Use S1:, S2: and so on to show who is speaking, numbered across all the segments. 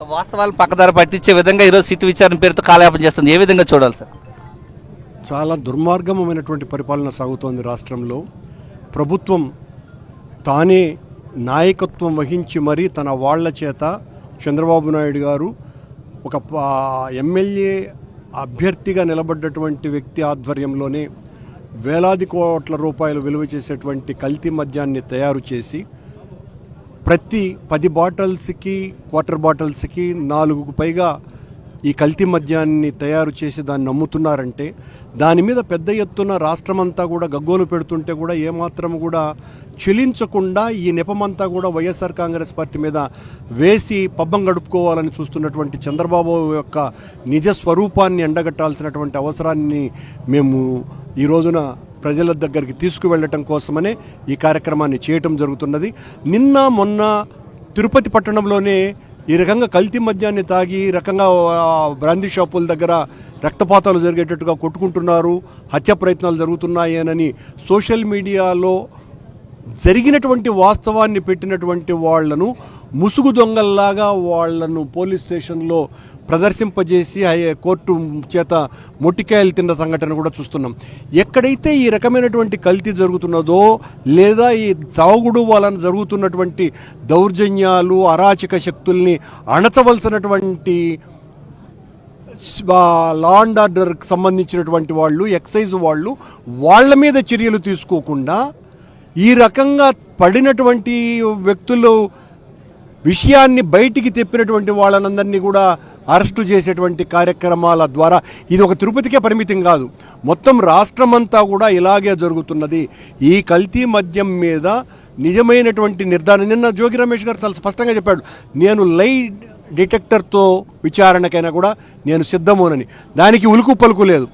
S1: వాస్తవాలను పక్కదారి పట్టించే విధంగా ఈరోజు సిట్ విచారణ పేరుతో కాలయాపన చేస్తుంది. ఏ విధంగా చూడాలి సార్?
S2: చాలా దుర్మార్గమైనటువంటి పరిపాలన సాగుతోంది రాష్ట్రంలో. ప్రభుత్వం తానే నాయకత్వం వహించి మరీ తన వాళ్ళ చేత చంద్రబాబు నాయుడు గారు ఒక ఎమ్మెల్యే అభ్యర్థిగా నిలబడ్డటువంటి వ్యక్తి ఆధ్వర్యంలోనే వేలాది కోట్ల రూపాయలు విలువ చేసేటువంటి కల్తీ మద్యాన్ని తయారు చేసి ప్రతి పది బాటిల్స్కి క్వార్టర్ బాటిల్స్కి నాలుగుకు పైగా ఈ కల్తీ మద్యాన్ని తయారు చేసి దాన్ని అమ్ముతున్నారంటే దాని మీద పెద్ద ఎత్తున రాష్ట్రమంతా కూడా గగ్గోలు పెడుతుంటే కూడా ఏమాత్రం కూడా చెలించకుండా ఈ నెపమంతా కూడా వైఎస్ఆర్ కాంగ్రెస్ పార్టీ మీద వేసి పబ్బం గడుపుకోవాలని చూస్తున్నటువంటి చంద్రబాబు యొక్క నిజ స్వరూపాన్ని ఎండగట్టాల్సినటువంటి అవసరాన్ని మేము ఈ రోజున ప్రజల దగ్గరికి తీసుకువెళ్ళటం కోసమనే ఈ కార్యక్రమాన్ని చేయటం జరుగుతున్నది. నిన్న మొన్న తిరుపతి పట్టణంలోనే ఈ రకంగా కల్తీ మద్యాన్ని తాగి ఈ రకంగా బ్రాందీ షాపుల దగ్గర రక్తపాతాలు జరిగేటట్టుగా కొట్టుకుంటున్నారు. హత్య ప్రయత్నాలు జరుగుతున్నాయనని సోషల్ మీడియాలో జరిగినటువంటి వాస్తవాన్ని పెట్టినటువంటి వాళ్ళను ముసుగు దొంగల్లాగా వాళ్ళను పోలీస్ స్టేషన్లో ప్రదర్శింపజేసి హై- కోర్టు చేత మొట్టికాయలు తిన్న సంఘటన కూడా చూస్తున్నాం. ఎక్కడైతే ఈ రకమైనటువంటి కల్తీ జరుగుతున్నదో లేదా ఈ తాగుడు వలన జరుగుతున్నటువంటి దౌర్జన్యాలు అరాచక శక్తుల్ని అణచవలసినటువంటి లా అండ్ ఆర్డర్కి సంబంధించినటువంటి వాళ్ళు ఎక్సైజ్ వాళ్ళు వాళ్ళ మీద చర్యలు తీసుకోకుండా ఈ రకంగా పడినటువంటి వ్యక్తులు విషయాన్ని బయటికి తెప్పినటువంటి వాళ్ళనందరినీ కూడా అరెస్టు చేసేటువంటి కార్యక్రమాల ద్వారా ఇది ఒక తిరుపతికే పరిమితం కాదు. మొత్తం రాష్ట్రమంతా కూడా ఇలాగే జరుగుతున్నది. ఈ కల్తీ మద్యం మీద నిజమైనటువంటి నిర్ధారణ నిన్న జోగి రమేష్ గారు చాలా స్పష్టంగా చెప్పాడు. నేను లై డిటెక్టర్తో విచారణకైనా కూడా నేను సిద్ధమోనని. దానికి ఉలుకు పలుకు లేదు.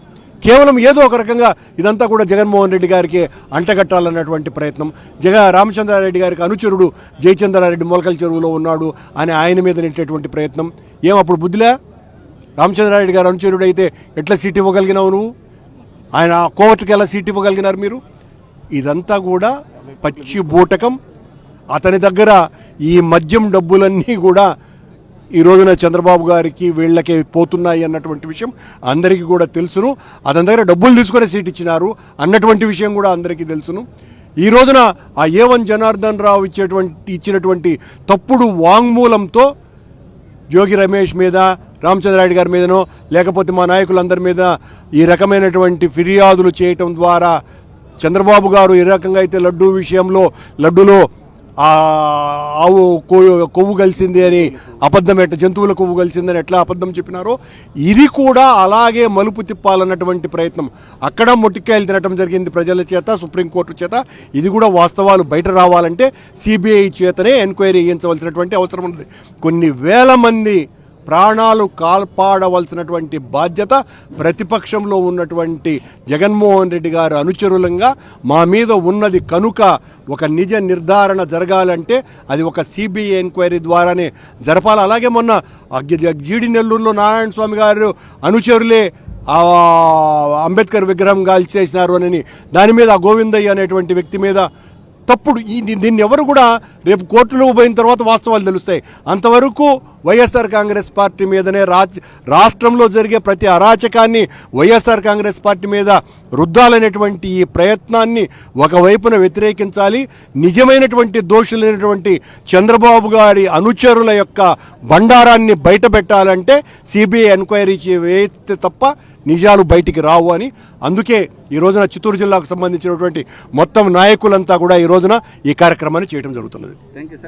S2: కేవలం ఏదో ఒక రకంగా ఇదంతా కూడా జగన్మోహన్ రెడ్డి గారికి అంటగట్టాలన్నటువంటి ప్రయత్నం. జగ రామచంద్రారెడ్డి గారికి అనుచరుడు జయచంద్రారెడ్డి మొలకల చెరువులో ఉన్నాడు అని ఆయన మీద నెట్టేటువంటి ప్రయత్నం. ఏం అప్పుడు బుద్ధిలే? రామచంద్రారెడ్డి గారు అనుచరుడు అయితే ఎట్లా సీట్ ఇవ్వగలిగినావు నువ్వు? ఆయన కోర్టుకి ఎలా సీట్ ఇవ్వగలిగినారు మీరు? ఇదంతా కూడా పచ్చి బూటకం. అతని దగ్గర ఈ మద్యం డబ్బులన్నీ కూడా ఈ రోజున చంద్రబాబు గారికి వీళ్ళకి పోతున్నాయి అన్నటువంటి విషయం అందరికీ కూడా తెలుసును. అతని దగ్గర డబ్బులు తీసుకునే సీట్ ఇచ్చినారు అన్నటువంటి విషయం కూడా అందరికీ తెలుసును. ఈ రోజున ఆ ఏవన్ జనార్దన్ రావు ఇచ్చేటువంటి ఇచ్చినటువంటి తప్పుడు వాంగ్మూలంతో జోగి రమేష్ మీద రామచంద్రారెడ్డి గారి మీదనో లేకపోతే మా నాయకులందరి మీద ఈ రకమైనటువంటి ఫిర్యాదులు చేయటం ద్వారా చంద్రబాబు గారు ఏ రకంగా అయితే లడ్డూ విషయంలో లడ్డూలో ఆవు కొవ్వు- కొవ్వు కలిసింది అని అబద్ధం ఎట్లా జంతువుల కొవ్వు కలిసిందని ఎట్లా అబద్ధం చెప్పినారో ఇది కూడా అలాగే మలుపు తిప్పాలన్నటువంటి ప్రయత్నం. అక్కడ మొట్టికాయలు తినటం జరిగింది ప్రజల చేత సుప్రీంకోర్టు చేత. ఇది కూడా వాస్తవాలు బయట రావాలంటే సిబిఐ చేతనే ఎంక్వైరీ చేయించవలసినటువంటి అవసరం ఉంది కొన్ని వేల మంది ప్రాణాలు కాల్పాడవలసినటువంటి బాధ్యత ప్రతిపక్షంలో ఉన్నటువంటి జగన్మోహన్ రెడ్డి గారు అనుచరులంగా మా మీద ఉన్నది కనుక ఒక నిజ నిర్ధారణ జరగాలంటే అది ఒక సిబిఐ ఎంక్వైరీ ద్వారానే జరపాలి. అలాగే మొన్న జీడి నెల్లూరులో నారాయణ స్వామి గారు అనుచరులే అంబేద్కర్ విగ్రహం కాల్చేసినారు అని దాని మీద గోవిందయ్య అనేటువంటి వ్యక్తి మీద తప్పుడు ఈ దీన్ని ఎవరు కూడా రేపు కోర్టులో పోయిన తర్వాత వాస్తవాలు తెలుస్తాయి. అంతవరకు వైఎస్ఆర్ కాంగ్రెస్ పార్టీ మీదనే రాజ్ రాష్ట్రంలో జరిగే ప్రతి అరాచకాన్ని వైఎస్ఆర్ కాంగ్రెస్ పార్టీ మీద రుద్దాలనేటువంటి ఈ ప్రయత్నాన్ని ఒకవైపున వ్యతిరేకించాలి. నిజమైనటువంటి దోషులైనటువంటి చంద్రబాబు గారి అనుచరుల యొక్క బండారాన్ని బయటపెట్టాలంటే సిబిఐ ఎంక్వైరీ చేస్తే వేస్తే తప్ప నిజాలు బయటికి రావు అని. అందుకే ఈ రోజున చిత్తూరు జిల్లాకు సంబంధించినటువంటి మొత్తం నాయకులంతా కూడా ఈ రోజున ఈ కార్యక్రమాన్ని చేయడం జరుగుతున్నది.
S1: Thank you